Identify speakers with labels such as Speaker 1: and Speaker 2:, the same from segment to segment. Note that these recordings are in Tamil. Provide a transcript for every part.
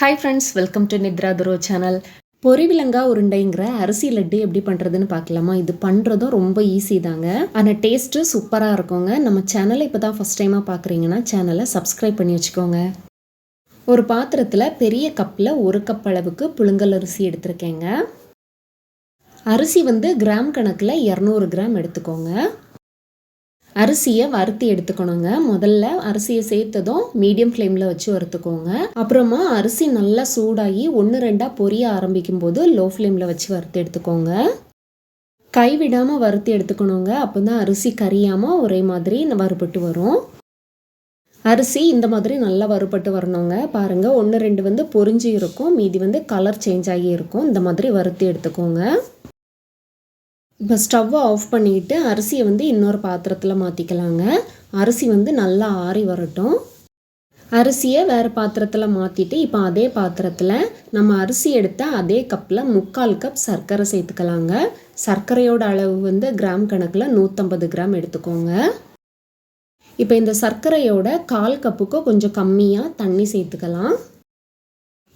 Speaker 1: Hi friends welcome to Nithra துரோ channel பொரிவிலங்கா உருண்டைங்கிற அரிசி லட்டு எப்படி பண்ணுறதுன்னு பார்க்கலாமா? இது பண்ணுறதும் ரொம்ப ஈஸி தாங்க. ஆனால் டேஸ்ட்டு சூப்பராக இருக்குங்க. நம்ம சேனலை இப்போ தான் ஃபஸ்ட் டைமாக பார்க்குறீங்கன்னா சேனலை சப்ஸ்கிரைப் பண்ணி வச்சுக்கோங்க. ஒரு பாத்திரத்தில் பெரிய கப்பில் ஒரு கப் அளவுக்கு புழுங்கல் அரிசி எடுத்திருக்கேங்க. அரிசி வந்து கிராம் கணக்கில் இரநூறு கிராம் எடுத்துக்கோங்க. அரிசியை வறுத்து எடுத்துக்கணுங்க. முதல்ல அரிசியை சேர்த்ததும் மீடியம் ஃப்ளேமில் வச்சு வறுத்துக்கோங்க. அப்புறமா அரிசி நல்லா சூடாகி ஒன்று ரெண்டாக பொரிய ஆரம்பிக்கும் போது லோ ஃப்ளேமில் வச்சு வறுத்து எடுத்துக்கோங்க. கைவிடாமல் வறுத்து எடுத்துக்கணுங்க. அப்போ தான் அரிசி கரியாமல் ஒரே மாதிரி வறுபட்டு வரும். அரிசி இந்த மாதிரி நல்லா வறுபட்டு வரணுங்க. பாருங்கள் ஒன்று ரெண்டு வந்து பொறிஞ்சு இருக்கும். மீதி வந்து கலர் சேஞ்ச் ஆகி இருக்கும். இந்த மாதிரி வறுத்து எடுத்துக்கோங்க. இப்போ ஸ்டவ்வை ஆஃப் பண்ணிக்கிட்டு அரிசியை வந்து இன்னொரு பாத்திரத்தில் மாற்றிக்கலாங்க அரிசி வந்து நல்லா ஆறி வரட்டும். அரிசியை வேறு பாத்திரத்தில் மாற்றிட்டு இப்போ அதே பாத்திரத்தில் நம்ம அரிசி எடுத்த அதே கப்பில் முக்கால் கப் சர்க்கரை சேர்த்துக்கலாங்க. சர்க்கரையோட அளவு வந்து கிராம் கணக்கில் நூற்றம்பது கிராம் எடுத்துக்கோங்க. இப்போ இந்த சர்க்கரையோட கால் கப்புக்கு கொஞ்சம் கம்மியாக தண்ணி சேர்த்துக்கலாம்.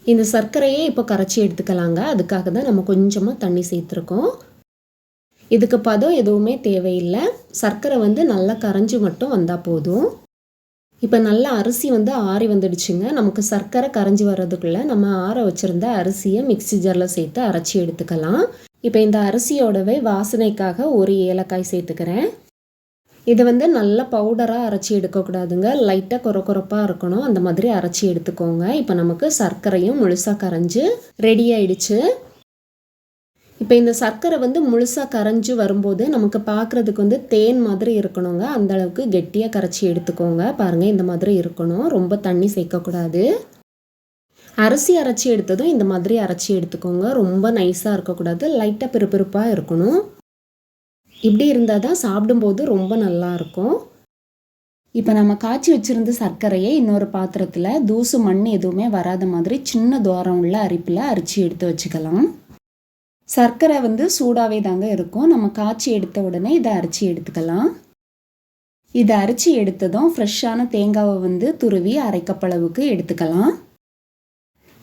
Speaker 1: இந்த சர்க்கரையே இப்போ கரைச்சி எடுத்துக்கலாங்க. அதுக்காக தான் நம்ம கொஞ்சமாக தண்ணி சேர்த்துருக்கோம். இதுக்கு பதம் எதுவுமே தேவையில்லை. சர்க்கரை வந்து நல்லா கரைஞ்சி மட்டும் வந்தால் போதும். இப்போ நல்லா அரிசி வந்து ஆறி வந்துடுச்சுங்க. நமக்கு சர்க்கரை கரைஞ்சி வர்றதுக்குள்ளே நம்ம ஆற வச்சுருந்த அரிசியை மிக்சி ஜாரில் சேர்த்து அரைச்சி எடுத்துக்கலாம். இப்போ இந்த அரிசியோடவே வாசனைக்காக ஒரு ஏலக்காய் சேர்த்துக்கிறேன். இதை வந்து நல்ல பவுடராக அரைச்சி எடுக்கக்கூடாதுங்க. லைட்டாக குறை குறைப்பாக இருக்கணும். அந்த மாதிரி அரைச்சி எடுத்துக்கோங்க. இப்போ நமக்கு சர்க்கரையும் முழுசாக கரைஞ்சி ரெடி ஆயிடுச்சு. இப்போ இந்த சர்க்கரை வந்து முழுசாக கரைஞ்சி வரும்போது நமக்கு பார்க்குறதுக்கு வந்து தேன் மாதிரி இருக்கணுங்க. அந்தளவுக்கு கெட்டியாக கரைச்சி எடுத்துக்கோங்க. பாருங்கள் இந்த மாதிரி இருக்கணும். ரொம்ப தண்ணி சேர்க்கக்கூடாது. அரிசி அரைச்சி எடுத்ததும் இந்த மாதிரி அரைச்சி எடுத்துக்கோங்க. ரொம்ப நைஸாக இருக்கக்கூடாது. லைட்டாக பிறுபிறுப்பாக இருக்கணும். இப்படி இருந்தால் தான் சாப்பிடும்போது ரொம்ப நல்லாயிருக்கும் இப்போ நம்ம காய்ச்சி வச்சுருந்த சர்க்கரையை இன்னொரு பாத்திரத்தில் தூசு மண் எதுவுமே வராத மாதிரி சின்ன தோரம் உள்ள அரிப்பில் அரிச்சு எடுத்து வச்சுக்கலாம். சர்க்கரை வந்து சூடாகவே தாங்க இருக்கும். நம்ம காய்ச்சி எடுத்த உடனே இதை அரைச்சி எடுத்துக்கலாம். இதை அரைச்சி எடுத்ததும் ஃப்ரெஷ்ஷான தேங்காவை வந்து துருவி அரைக்கப்பளவுக்கு எடுத்துக்கலாம்.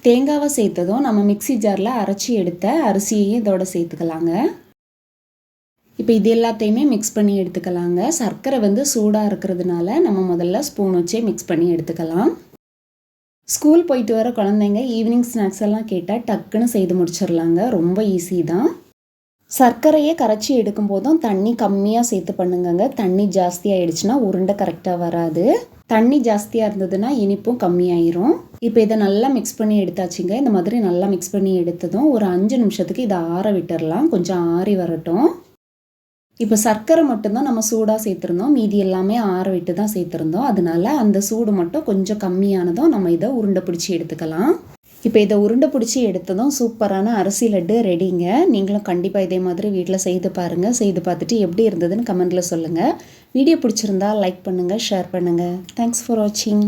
Speaker 1: தேங்காவை சேர்த்ததும் நம்ம மிக்சி ஜாரில் அரைச்சி எடுத்த அரிசியையும் இதோட சேர்த்துக்கலாங்க. இப்போ இது எல்லாத்தையுமே மிக்ஸ் பண்ணி எடுத்துக்கலாங்க. சர்க்கரை வந்து சூடாக இருக்கிறதுனால நம்ம முதல்ல ஸ்பூன் வச்சே மிக்ஸ் பண்ணி எடுத்துக்கலாம். ஸ்கூல் போயிட்டு வர குழந்தைங்க ஈவினிங் ஸ்நாக்ஸ் எல்லாம் கேட்டால் டக்குன்னு செய்து முடிச்சிடலாங்க. ரொம்ப ஈஸி தான். சர்க்கரையே கரைச்சி எடுக்கும் போதும் தண்ணி கம்மியாக சேர்த்து பண்ணுங்கங்க. தண்ணி ஜாஸ்தியாகிடுச்சுன்னா உருண்டை கரெக்டாக வராது. தண்ணி ஜாஸ்தியாக இருந்ததுன்னா இனிப்பும் கம்மியாயிரும். இப்போ இதை நல்லா மிக்ஸ் பண்ணி எடுத்தாச்சுங்க. இந்த மாதிரி நல்லா மிக்ஸ் பண்ணி எடுத்ததும் ஒரு அஞ்சு நிமிஷத்துக்கு இதை ஆற விட்டுடலாம் கொஞ்சம் ஆறி வரட்டும். இப்போ சர்க்கரை மட்டும்தான் நம்ம சூடாக சேர்த்துருந்தோம். மீதி எல்லாமே ஆற விட்டு தான் சேர்த்துருந்தோம். அதனால அந்த சூடு மட்டும் கொஞ்சம் கம்மியானதும் நம்ம இதை உருண்டை பிடிச்சி எடுத்துக்கலாம். இப்போ இதை உருண்டை பிடிச்சி எடுத்ததும் சூப்பரான அரிசி லட்டு ரெடிங்க. நீங்களும் கண்டிப்பாக இதே மாதிரி வீட்டில் செய்து பாருங்கள் செய்து பார்த்துட்டு எப்படி இருந்ததுன்னு கமெண்ட்டில் சொல்லுங்கள் வீடியோ பிடிச்சிருந்தா லைக் பண்ணுங்கள் ஷேர் பண்ணுங்கள் தேங்க்ஸ் ஃபார் வாட்சிங்